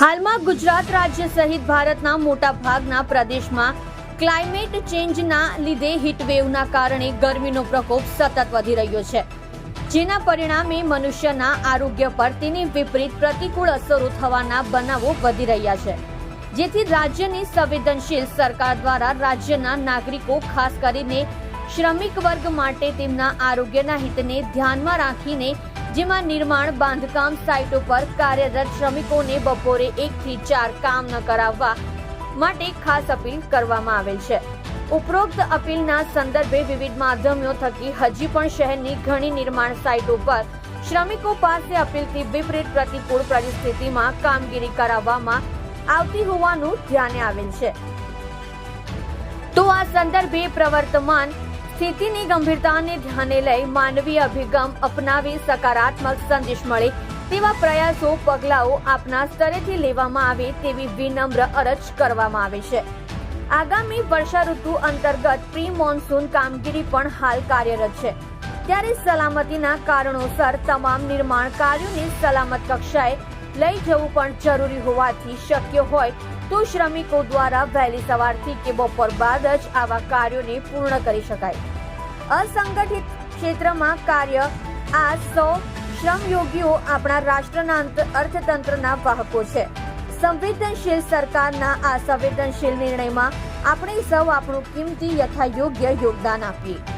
હાલમાં ગુજરાત રાજ્ય સહિત ભારતના મોટા ભાગના પ્રદેશમાં ક્લાઇમેટ ચેન્જના લીધે હીટવેવના કારણે ગરમીનો પ્રકોપ સતત વધી રહ્યો છે. જેના પરિણામે મનુષ્યના આરોગ્ય પર તેની વિપરીત પ્રતિકૂળ અસરો થવાના બનાવો વધી રહ્યા છે. જેથી રાજ્યની સંવેદનશીલ સરકાર દ્વારા રાજ્યના નાગરિકો, ખાસ કરીને શ્રમિક વર્ગ માટે તેમના આરોગ્યના હિતને ધ્યાનમાં રાખીને જેમાં નિર્માણ બાંધકામ સાઇટો પર કાર્યરત શ્રમિકોને બપોરે એકથી ચાર કામ ન કરાવવા માટે ખાસ અપીલ કરવામાં આવેલ છે. ઉપરોક્ત અપીલના સંદર્ભે વિવિધ માધ્યમો થકી હજી પણ શહેરની ઘણી નિર્માણ સાઇટો પર શ્રમિકો પાસે અપીલથી વિપરીત પ્રતિકૂળ પરિસ્થિતિમાં કામગીરી કરાવવામાં આવતી હોવાનું ધ્યાને આવેલ છે. તો આ સંદર્ભે પ્રવર્તમાન સ્થિતિની ગંભીરતાને ધ્યાને લઈ માનવીય અભિગમ અપનાવી સકારાત્મક સંદેશ મળે તેવા પ્રયાસો, પગલાઓ આપના સ્તરેથી લેવામાં આવે તેવી વિનમ્ર અરજ કરવામાં આવે છે. આગામી વર્ષા ઋતુ અંતર્ગત પ્રી મોન્સૂન કામગીરી પણ હાલ કાર્યરત છે. ત્યારે સલામતીના કારણોસર તમામ નિર્માણ કાર્યોને સલામત કક્ષાએ લઈ જવું પણ જરૂરી હોવાથી શક્ય હોય તો શ્રમિકો દ્વારા વહેલી સવારથી કે બપોર બાદ જ આવા કાર્યોને પૂર્ણ કરી શકાય. અસંગઠિત ક્ષેત્રમાં કાર્ય આ સૌ શ્રમયોગીઓ આપણા રાષ્ટ્રના અર્થતંત્રના વાહકો છે. સંવેદનશીલ સરકારના આ સંવેદનશીલ નિર્ણયમાં આપણે સૌ આપણું કિંમતી, યથાયોગ્ય યોગદાન આપીએ.